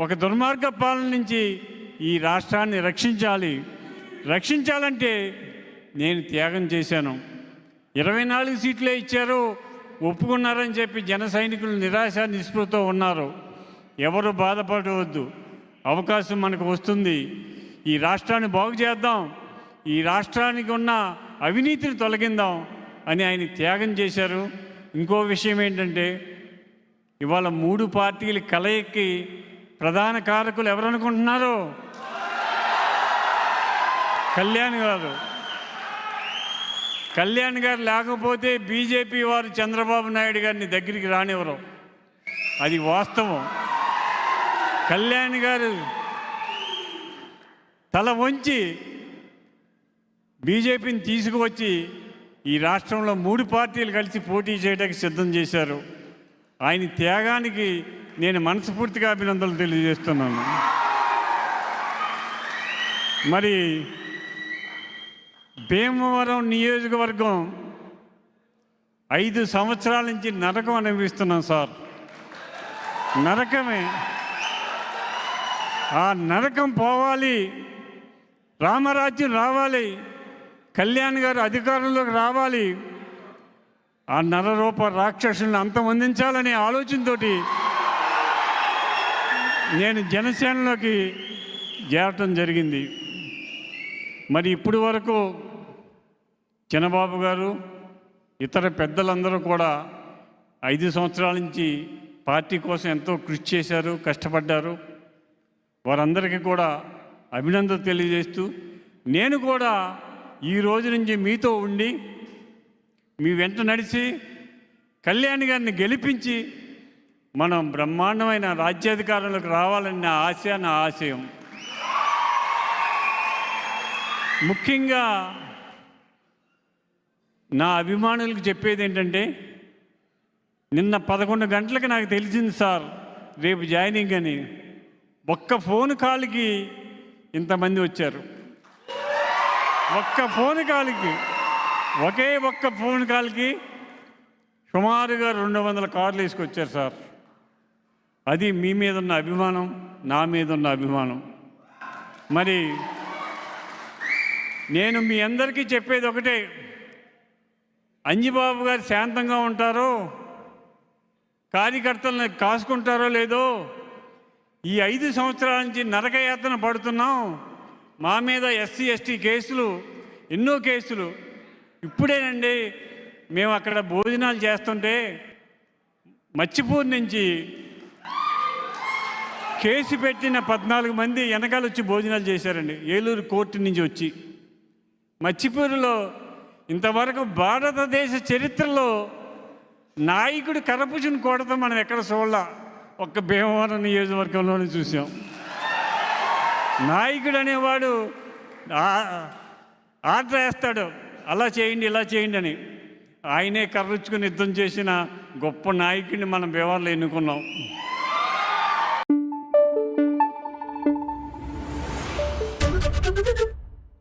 ఒక దుర్మార్గ పాలన నుంచి ఈ రాష్ట్రాన్ని రక్షించాలి. రక్షించాలంటే నేను త్యాగం చేశాను. ఇరవై నాలుగు సీట్లే ఇచ్చారు ఒప్పుకున్నారని చెప్పి జన సైనికులు నిరాశ నిస్పృహతో ఉన్నారు. ఎవరు బాధపడవద్దు. అవకాశం మనకు వస్తుంది. ఈ రాష్ట్రాన్ని బాగు చేద్దాం. ఈ రాష్ట్రానికి ఉన్న అవినీతిని తొలగిందాం అని ఆయన త్యాగం చేశారు. ఇంకో విషయం ఏంటంటే ఇవాళ మూడు పార్టీలు కలయికి ప్రధాన కారకులు ఎవరనుకుంటున్నారు? కళ్యాణ్ గారు. కళ్యాణ్ గారు లేకపోతే బీజేపీ వారు చంద్రబాబు నాయుడు గారిని దగ్గరికి రానివ్వరు. అది వాస్తవం. కళ్యాణ్ గారు తల వంచి బీజేపీని తీసుకువచ్చి ఈ రాష్ట్రంలో మూడు పార్టీలు కలిసి పోటీ చేయడానికి సిద్ధం చేశారు. ఆయన త్యాగానికి నేను మనస్ఫూర్తిగా అభినందనలు తెలియజేస్తున్నాను. మరి భీమవరం నియోజకవర్గం ఐదు సంవత్సరాల నుంచి నరకం అనుభవిస్తున్నాం సార్. నరకమే. ఆ నరకం పోవాలి. రామరాజ్యం రావాలి. కళ్యాణ్ గారు అధికారంలోకి రావాలి. ఆ నరరూప రాక్షసులను అంతమొందించాలనే ఆలోచనతోటి నేను జనసేనలోకి చేరటం జరిగింది. మరి ఇప్పుడు వరకు చిన్నబాబు గారు ఇతర పెద్దలందరూ కూడా ఐదు సంవత్సరాల నుంచి పార్టీ కోసం ఎంతో కృషి చేశారు కష్టపడ్డారు. వారందరికీ కూడా అభినందన తెలియజేస్తూ నేను కూడా ఈ రోజు నుంచి మీతో ఉండి మీ వెంట నడిచి కళ్యాణ్ గారిని గెలిపించి మనం బ్రహ్మాండమైన రాజ్యాధికారంలోకి రావాలని నా ఆశ నా ఆశయం. ముఖ్యంగా నా అభిమానులకు చెప్పేది ఏంటంటే నిన్న పదకొండు గంటలకు నాకు తెలిసింది సార్ రేపు జాయినింగ్ అని. ఒక్క ఫోన్ కాల్కి ఇంతమంది వచ్చారు. ఒక్క ఫోన్ కాల్కి ఒకే ఒక్క ఫోన్ కాల్కి సుమారుగా రెండు వందల కార్లు వేసుకొచ్చారు సార్. అది మీ మీద ఉన్న అభిమానం నా మీద ఉన్న అభిమానం. మరి నేను మీ అందరికీ చెప్పేది ఒకటే. అంజిబాబు గారు శాంతంగా ఉంటారో కార్యకర్తలను కాసుకుంటారో లేదో ఈ ఐదు సంవత్సరాల నుంచి నరకయాతన పడుతున్నాం. మా మీద ఎస్సీ ఎస్టీ కేసులు ఎన్నో కేసులు. ఇప్పుడేనండి మేము అక్కడ భోజనాలు చేస్తుంటే మచ్చిపూర్ నుంచి కేసు పెట్టిన పద్నాలుగు మంది వెనకాల వచ్చి భోజనాలు చేశారండి. ఏలూరు కోర్టు నుంచి వచ్చి. మచ్చిపూరులో ఇంతవరకు భారతదేశ చరిత్రలో నాయకుడు కరపుచుని కొడతాం మనం ఎక్కడ చూడాల. ఒక్క భీమవరం నియోజకవర్గంలోనే చూసాం. నాయకుడు అనేవాడు ఆర్డర్ వేస్తాడు. అలా చేయండి ఇలా చేయండి అని. ఆయనే కర్రుచ్చుకుని యుద్ధం చేసిన గొప్ప నాయకుడిని మనం భీమవరంలో ఎన్నుకున్నాం.